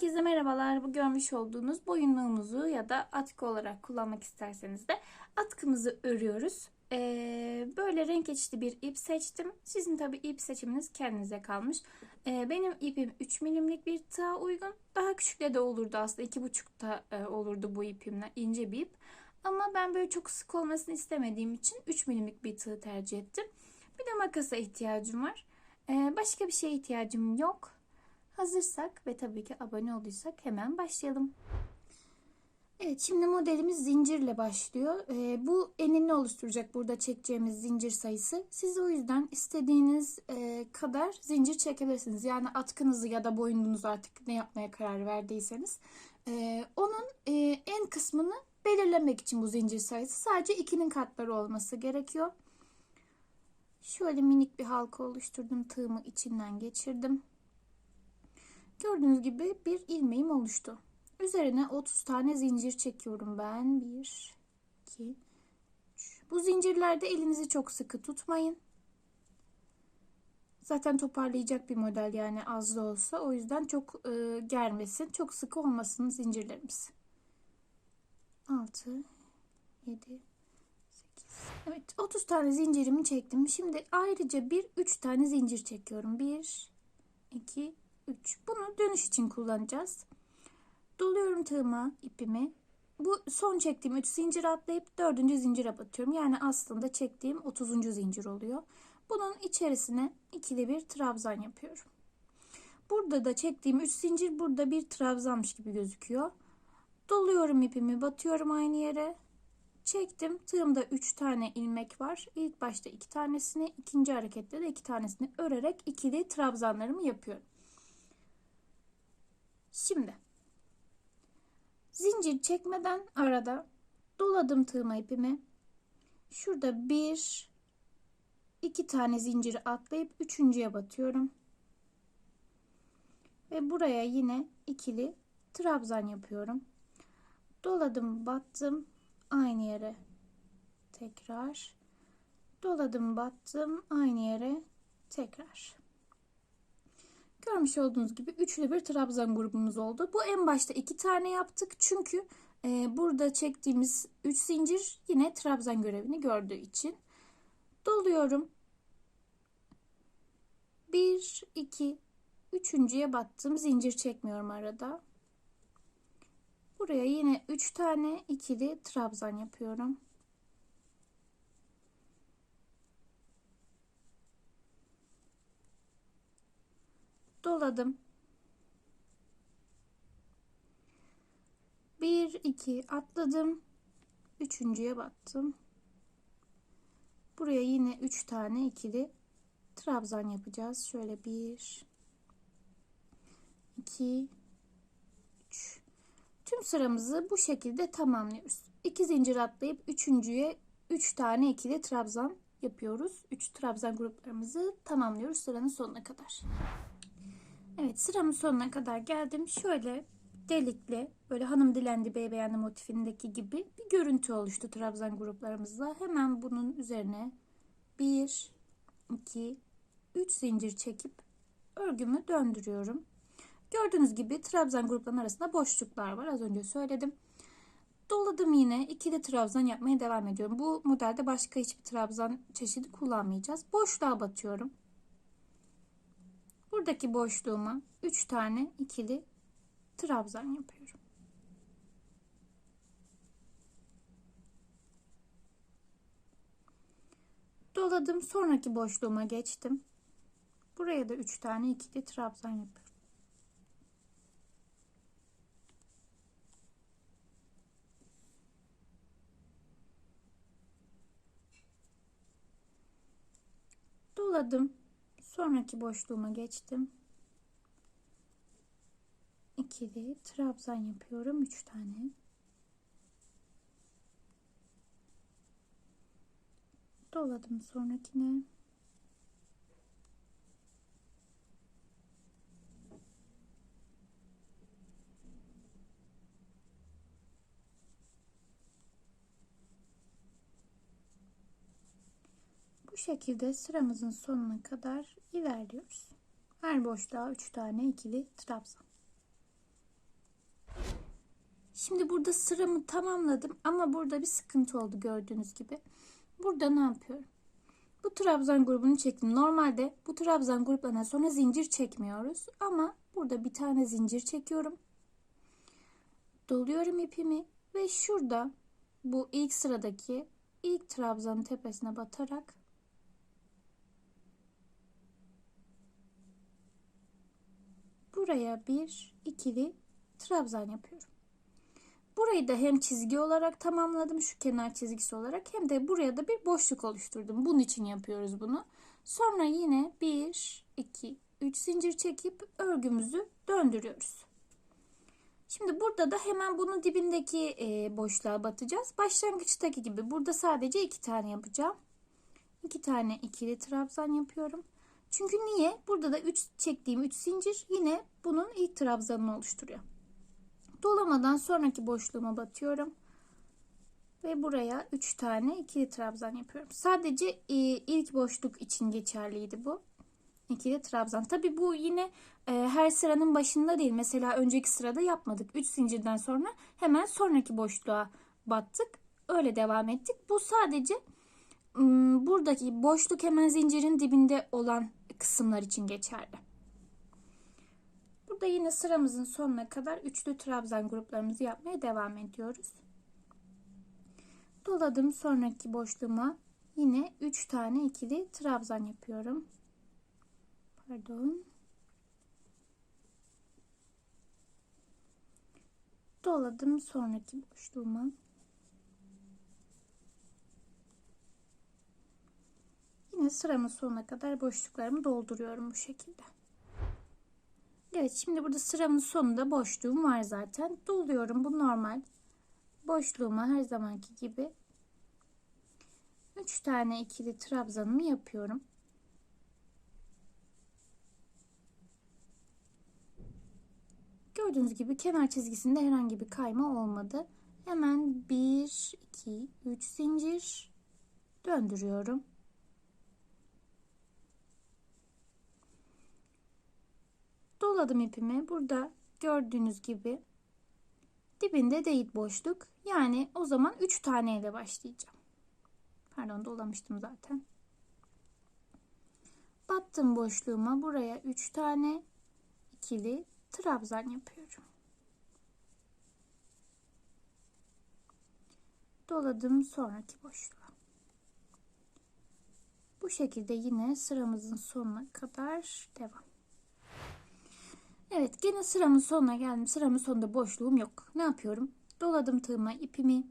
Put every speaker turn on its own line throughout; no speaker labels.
Herkese merhabalar. Bu görmüş olduğunuz boyunluğumuzu ya da atkı olarak kullanmak isterseniz de atkımızı örüyoruz. Ee, böyle renk geçişli bir ip seçtim. Sizin tabi ip seçiminiz kendinize kalmış. Ee, benim ipim 3 milimlik bir tığa uygun. Daha küçükle de olurdu aslında. 2,5 da e, olurdu bu ipimle. ince bir ip. Ama ben böyle çok sık olmasını istemediğim için 3 milimlik bir tığ tercih ettim. Bir de makasa ihtiyacım var. Ee, başka bir şeye ihtiyacım yok. Hazırsak ve tabii ki abone olduysak hemen başlayalım. Evet şimdi modelimiz zincirle başlıyor. Ee, bu enini oluşturacak burada çekeceğimiz zincir sayısı. Siz o yüzden istediğiniz e, kadar zincir çekebilirsiniz. Yani atkınızı ya da boynunuzu artık ne yapmaya karar verdiyseniz. E, onun e, en kısmını belirlemek için bu zincir sayısı sadece ikinin katları olması gerekiyor. Şöyle minik bir halka oluşturdum. Tığımı içinden geçirdim. Gördüğünüz gibi bir ilmeğim oluştu. Üzerine 30 tane zincir çekiyorum ben. 1, 2, 3. Bu zincirlerde elinizi çok sıkı tutmayın. Zaten toparlayacak bir model yani az da olsa. O yüzden çok e, germesin. Çok sıkı olmasın zincirlerimiz. 6, 7, 8. Evet 30 tane zincirimi çektim. Şimdi ayrıca bir 3 tane zincir çekiyorum. 1, 2, 3. Bunu dönüş için kullanacağız. Doluyorum tığıma ipimi. Bu son çektiğim 3 zincir atlayıp 4. zincire batıyorum. Yani aslında çektiğim 30. zincir oluyor. Bunun içerisine ikili bir trabzan yapıyorum. Burada da çektiğim 3 zincir burada bir trabzanmış gibi gözüküyor. Doluyorum ipimi, batıyorum aynı yere. Çektim. Tığımda 3 tane ilmek var. İlk başta 2 tanesini, ikinci harekette de 2 tanesini örerek ikili trabzanlarımı yapıyorum. Şimdi zincir çekmeden arada doladım tığıma ipimi. Şurada bir iki tane zinciri atlayıp üçüncüye batıyorum. Ve buraya yine ikili trabzan yapıyorum. Doladım, battım aynı yere. Tekrar doladım, battım aynı yere. Tekrar. Görmüş olduğunuz gibi üçlü bir trabzan grubumuz oldu. Bu en başta iki tane yaptık. Çünkü e, burada çektiğimiz üç zincir yine trabzan görevini gördüğü için. Doluyorum. Bir, iki, üçüncüye battım. Zincir çekmiyorum arada. Buraya yine üç tane ikili trabzan yapıyorum. Doladım. 1 2 atladım. Üçüncüye battım. Buraya yine 3 tane ikili trabzan yapacağız. Şöyle 1 2 3 Tüm sıramızı bu şekilde tamamlıyoruz. 2 zincir atlayıp üçüncüye 3 tane ikili trabzan yapıyoruz. 3 trabzan gruplarımızı tamamlıyoruz sıranın sonuna kadar. Evet sıramın sonuna kadar geldim. Şöyle delikli böyle hanım dilendi bey beğendi motifindeki gibi bir görüntü oluştu trabzan gruplarımızla. Hemen bunun üzerine 1, 2, 3 zincir çekip örgümü döndürüyorum. Gördüğünüz gibi trabzan grupların arasında boşluklar var. Az önce söyledim. Doladım yine ikili trabzan yapmaya devam ediyorum. Bu modelde başka hiçbir trabzan çeşidi kullanmayacağız. Boşluğa batıyorum. Buradaki boşluğuma 3 tane ikili trabzan yapıyorum. Doladım. Sonraki boşluğuma geçtim. Buraya da 3 tane ikili trabzan yapıyorum. Doladım. Sonraki boşluğuma geçtim. İkili trabzan yapıyorum. Üç tane. Doladım sonrakine. Şekilde sıramızın sonuna kadar ilerliyoruz. Her boşluğa 3 tane ikili trabzan. Şimdi burada sıramı tamamladım ama burada bir sıkıntı oldu gördüğünüz gibi. Burada ne yapıyorum? Bu trabzan grubunu çektim. Normalde bu trabzan gruplarından sonra zincir çekmiyoruz. Ama burada bir tane zincir çekiyorum. Doluyorum ipimi ve şurada bu ilk sıradaki ilk trabzanın tepesine batarak buraya bir ikili trabzan yapıyorum. Burayı da hem çizgi olarak tamamladım şu kenar çizgisi olarak hem de buraya da bir boşluk oluşturdum. Bunun için yapıyoruz bunu. Sonra yine 1, 2, 3 zincir çekip örgümüzü döndürüyoruz. Şimdi burada da hemen bunun dibindeki e, boşluğa batacağız. Başlangıçtaki gibi burada sadece iki tane yapacağım. İki tane ikili trabzan yapıyorum. Çünkü niye? Burada da 3 çektiğim 3 zincir yine bunun ilk trabzanını oluşturuyor. Dolamadan sonraki boşluğuma batıyorum. Ve buraya 3 tane ikili trabzan yapıyorum. Sadece e, ilk boşluk için geçerliydi bu. İkili trabzan. Tabi bu yine e, her sıranın başında değil. Mesela önceki sırada yapmadık. 3 zincirden sonra hemen sonraki boşluğa battık. Öyle devam ettik. Bu sadece buradaki boşluk hemen zincirin dibinde olan kısımlar için geçerli. Burada yine sıramızın sonuna kadar üçlü trabzan gruplarımızı yapmaya devam ediyoruz. Doladım sonraki boşluğuma yine 3 tane ikili trabzan yapıyorum. Pardon. Doladım sonraki boşluğuma. Yine sıramın sonuna kadar boşluklarımı dolduruyorum bu şekilde. Evet şimdi burada sıramın sonunda boşluğum var zaten. Doluyorum bu normal. Boşluğuma her zamanki gibi 3 tane ikili trabzanımı yapıyorum. Gördüğünüz gibi kenar çizgisinde herhangi bir kayma olmadı. Hemen 1, 2, 3 zincir döndürüyorum. Doladım ipimi. Burada gördüğünüz gibi dibinde değil boşluk. Yani o zaman 3 taneyle başlayacağım. Pardon dolamıştım zaten. Battım boşluğuma buraya 3 tane ikili trabzan yapıyorum. Doladım sonraki boşluğa. Bu şekilde yine sıramızın sonuna kadar devam. Evet gene sıramın sonuna geldim. Sıramın sonunda boşluğum yok. Ne yapıyorum? Doladım tığıma ipimi.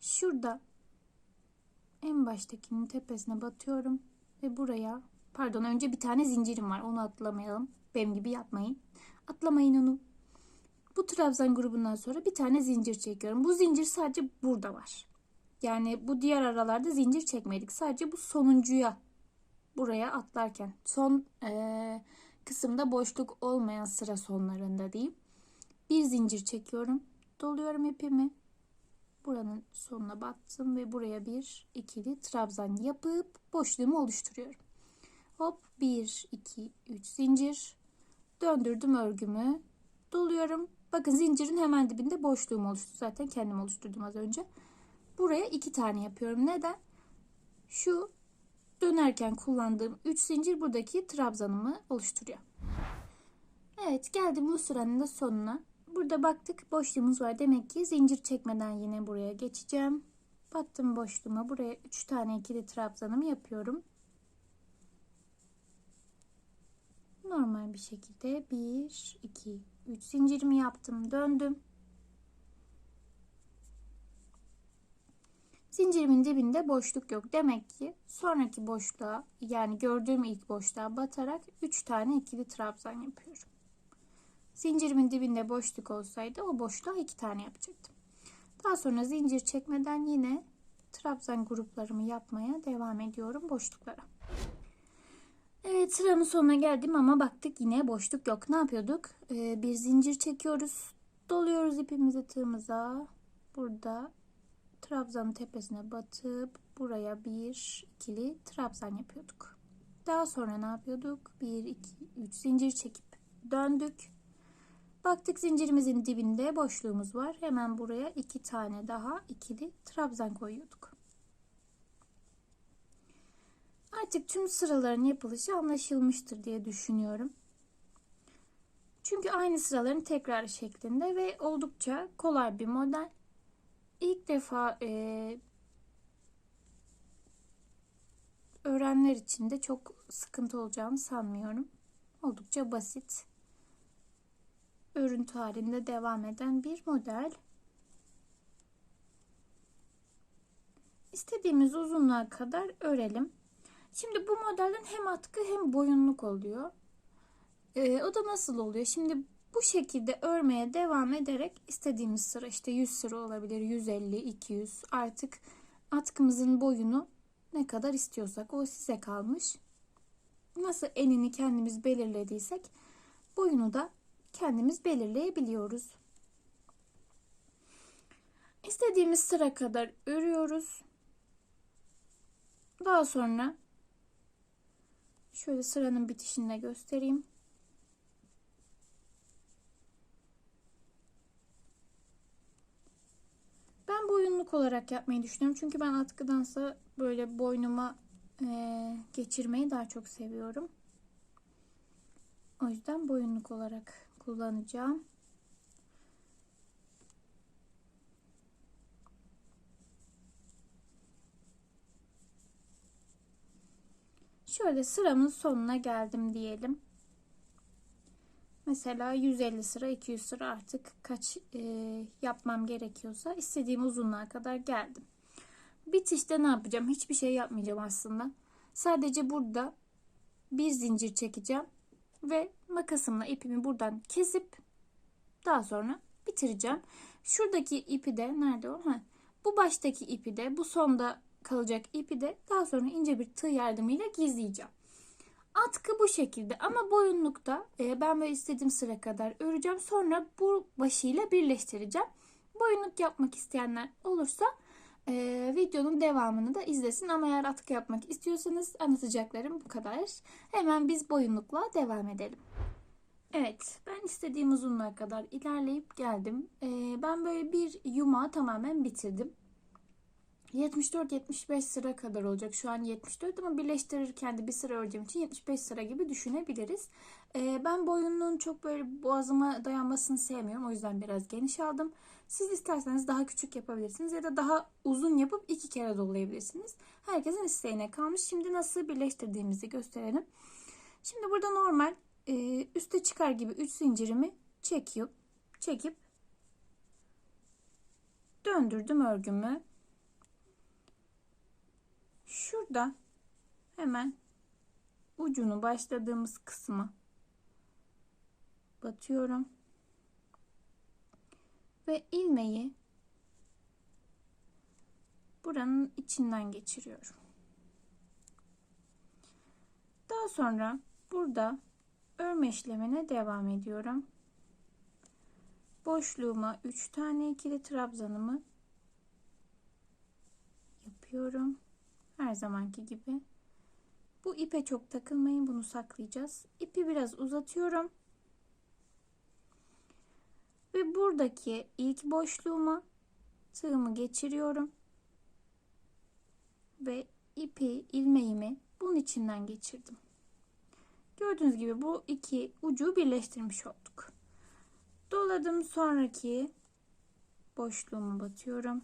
Şurada en baştakinin tepesine batıyorum. Ve buraya pardon önce bir tane zincirim var. Onu atlamayalım. Benim gibi yapmayın. Atlamayın onu. Bu trabzan grubundan sonra bir tane zincir çekiyorum. Bu zincir sadece burada var. Yani bu diğer aralarda zincir çekmedik. Sadece bu sonuncuya buraya atlarken son ee, kısımda boşluk olmayan sıra sonlarında diyeyim. Bir zincir çekiyorum. Doluyorum ipimi. Buranın sonuna battım ve buraya bir ikili trabzan yapıp boşluğumu oluşturuyorum. Hop 1 2 3 zincir. Döndürdüm örgümü. Doluyorum. Bakın zincirin hemen dibinde boşluğum oluştu. Zaten kendim oluşturdum az önce. Buraya iki tane yapıyorum. Neden? Dönerken kullandığım 3 zincir buradaki trabzanımı oluşturuyor. Evet geldim bu sıranın da sonuna. Burada baktık boşluğumuz var. Demek ki zincir çekmeden yine buraya geçeceğim. Battım boşluğuma. Buraya 3 tane ikili trabzanımı yapıyorum. Normal bir şekilde 1, 2, 3 zincirimi yaptım. Döndüm. Zincirimin dibinde boşluk yok. Demek ki sonraki boşluğa yani gördüğüm ilk boşluğa batarak 3 tane ikili trabzan yapıyorum. Zincirimin dibinde boşluk olsaydı o boşluğa 2 tane yapacaktım. Daha sonra zincir çekmeden yine trabzan gruplarımı yapmaya devam ediyorum boşluklara. Evet sıramın sonuna geldim ama baktık yine boşluk yok. Ne yapıyorduk? Ee, bir zincir çekiyoruz. Doluyoruz ipimizi tığımıza. Burada trabzanın tepesine batıp buraya bir ikili trabzan yapıyorduk. Daha sonra ne yapıyorduk? 1, 2, 3 zincir çekip döndük. Baktık zincirimizin dibinde boşluğumuz var. Hemen buraya iki tane daha ikili trabzan koyuyorduk. Artık tüm sıraların yapılışı anlaşılmıştır diye düşünüyorum. Çünkü aynı sıraların tekrarı şeklinde ve oldukça kolay bir model. İlk defa e, öğrenenler için de çok sıkıntı olacağını sanmıyorum. Oldukça basit. Örüntü halinde devam eden bir model. İstediğimiz uzunluğa kadar örelim. Şimdi bu modelden hem atkı hem boyunluk oluyor. Ee, o da nasıl oluyor? Şimdi bu şekilde örmeye devam ederek istediğimiz sıra işte 100 sıra olabilir, 150, 200 artık atkımızın boyunu ne kadar istiyorsak o size kalmış. Nasıl enini kendimiz belirlediysek boyunu da kendimiz belirleyebiliyoruz. İstediğimiz sıra kadar örüyoruz. Daha sonra şöyle sıranın bitişinde göstereyim. Boyunluk olarak yapmayı düşünüyorum. Çünkü ben atkıdansa böyle boynuma e, geçirmeyi daha çok seviyorum. O yüzden boyunluk olarak kullanacağım. Şöyle sıramın sonuna geldim diyelim. Mesela 150 sıra 200 sıra artık kaç e, yapmam gerekiyorsa istediğim uzunluğa kadar geldim. Bitişte ne yapacağım? Hiçbir şey yapmayacağım aslında. Sadece burada bir zincir çekeceğim ve makasımla ipimi buradan kesip daha sonra bitireceğim. Şuradaki ipi de nerede o? Ha, bu baştaki ipi de bu sonda kalacak ipi de daha sonra ince bir tığ yardımıyla gizleyeceğim. Atkı bu şekilde ama boyunlukta e, ben böyle istediğim sıra kadar öreceğim. Sonra bu başıyla birleştireceğim. Boyunluk yapmak isteyenler olursa e, videonun devamını da izlesin. Ama eğer atkı yapmak istiyorsanız anlatacaklarım bu kadar. Hemen biz boyunlukla devam edelim. Evet ben istediğim uzunluğa kadar ilerleyip geldim. E, ben böyle bir yumağı tamamen bitirdim. 74-75 sıra kadar olacak. Şu an 74 ama birleştirirken de bir sıra öreceğim için 75 sıra gibi düşünebiliriz. Ee, ben boyunluğun çok böyle boğazıma dayanmasını sevmiyorum. O yüzden biraz geniş aldım. Siz isterseniz daha küçük yapabilirsiniz ya da daha uzun yapıp iki kere dolayabilirsiniz. Herkesin isteğine kalmış. Şimdi nasıl birleştirdiğimizi gösterelim. Şimdi burada normal e, üste çıkar gibi 3 zincirimi çekip çekip döndürdüm örgümü. Şurada hemen ucunu başladığımız kısma batıyorum. Ve ilmeği buranın içinden geçiriyorum. Daha sonra burada örme işlemine devam ediyorum. Boşluğuma 3 tane ikili trabzanımı yapıyorum. Her zamanki gibi. Bu ipe çok takılmayın. Bunu saklayacağız. İpi biraz uzatıyorum. Ve buradaki ilk boşluğuma tığımı geçiriyorum. Ve ipi, ilmeğimi bunun içinden geçirdim. Gördüğünüz gibi bu iki ucu birleştirmiş olduk. Doladım sonraki boşluğumu batıyorum.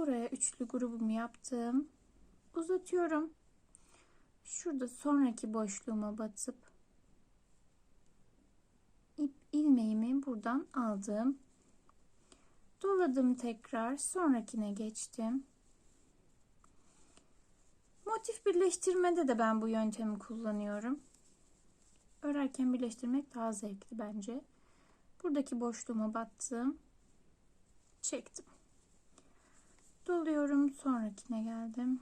Buraya üçlü grubumu yaptım. Uzatıyorum. Şurada sonraki boşluğuma batıp ip ilmeğimi buradan aldım. Doladım tekrar. Sonrakine geçtim. Motif birleştirmede de ben bu yöntemi kullanıyorum. Örerken birleştirmek daha zevkli bence. Buradaki boşluğuma battım. Çektim. Doluyorum. Sonrakine geldim.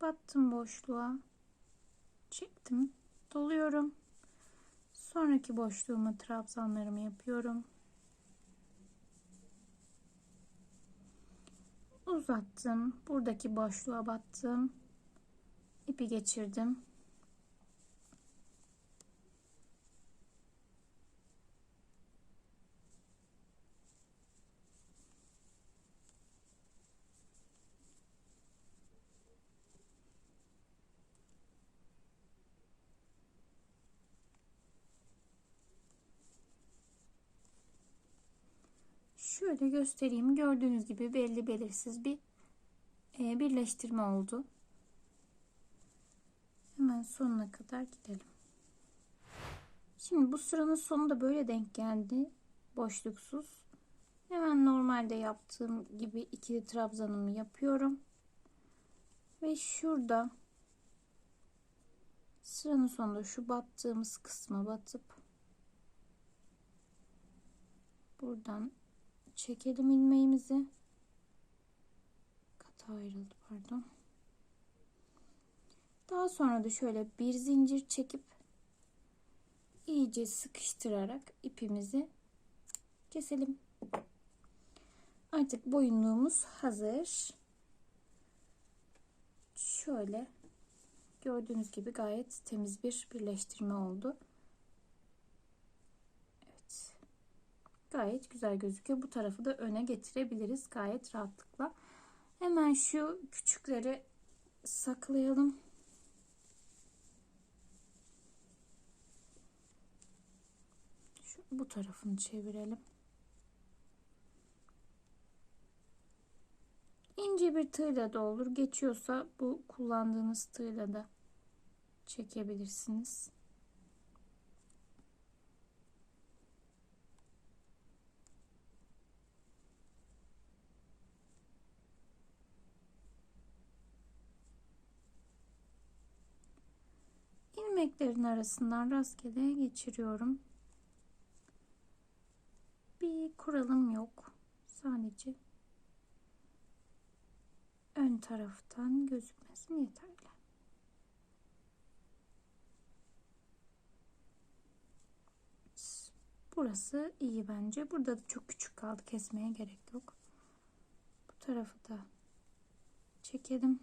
Battım boşluğa. Çektim. Doluyorum. Sonraki boşluğuma trabzanlarımı yapıyorum. Uzattım. Buradaki boşluğa battım. İpi geçirdim. Şöyle göstereyim. Gördüğünüz gibi belli belirsiz bir e, birleştirme oldu. Hemen sonuna kadar gidelim. Şimdi bu sıranın sonu da böyle denk geldi. Boşluksuz. Hemen normalde yaptığım gibi ikili trabzanımı yapıyorum. Ve şurada sıranın sonunda şu battığımız kısma batıp buradan çekelim ilmeğimizi. Kat ayrıldı pardon. Daha sonra da şöyle bir zincir çekip iyice sıkıştırarak ipimizi keselim. Artık boyunluğumuz hazır. Şöyle gördüğünüz gibi gayet temiz bir birleştirme oldu. Evet. Gayet güzel gözüküyor. Bu tarafı da öne getirebiliriz gayet rahatlıkla. Hemen şu küçükleri saklayalım. Şu, bu tarafını çevirelim. İnce bir tığla da olur. Geçiyorsa bu kullandığınız tığla da çekebilirsiniz. ilmeklerin arasından rastgele geçiriyorum. Kuralım yok. Sadece ön taraftan gözükmesin yeterli. Burası iyi bence. Burada da çok küçük kaldı. Kesmeye gerek yok. Bu tarafı da çekelim.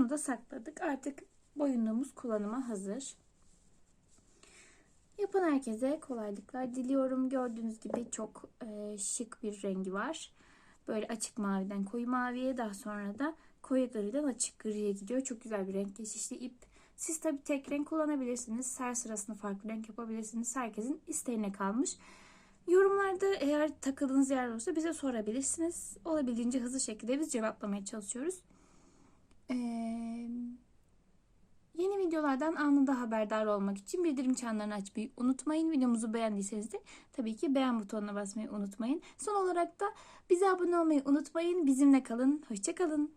Bunu da sakladık. Artık boyunluğumuz kullanıma hazır. Yapan herkese kolaylıklar diliyorum. Gördüğünüz gibi çok e, şık bir rengi var. Böyle açık maviden koyu maviye daha sonra da koyu griden açık griye gidiyor. Çok güzel bir renk geçişli ip. Siz tabi tek renk kullanabilirsiniz. Her sırasını farklı renk yapabilirsiniz. Herkesin isteğine kalmış. Yorumlarda eğer takıldığınız yer olursa bize sorabilirsiniz. Olabildiğince hızlı şekilde biz cevaplamaya çalışıyoruz. Ee, yeni videolardan anında haberdar olmak için bildirim çanlarını açmayı unutmayın. Videomuzu beğendiyseniz de tabii ki beğen butonuna basmayı unutmayın. Son olarak da bize abone olmayı unutmayın. Bizimle kalın. Hoşçakalın.